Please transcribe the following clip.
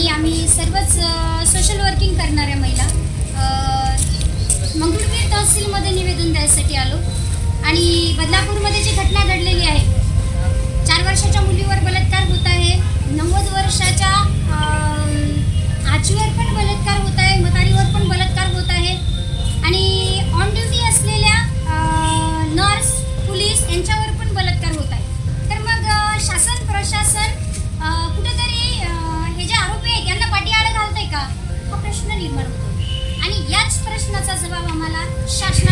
मी आम्ही सर्वच social working करणाऱ्या महिला. मंगळवीर तहसीलमध्ये निवेदन द्यायसाठी आलो. आणि बदलापूरमध्ये जी घटना घडलेली आहे चार वर्षाच्या मुलीवर बलात्कार होत आहे नव्वद वर्षाच्या आजीवर पण बलात्कार होत आहे म्हातारीवर पण बलात्कार होत आहे. आणि ऑन ड्युटी असलेल्या नर्स पोलीस यांच्यावर पण बलात्कार होत आहे. प्रश्न निर्माण होतो. आणि याच प्रश्नाचा जबाब आम्हाला शासना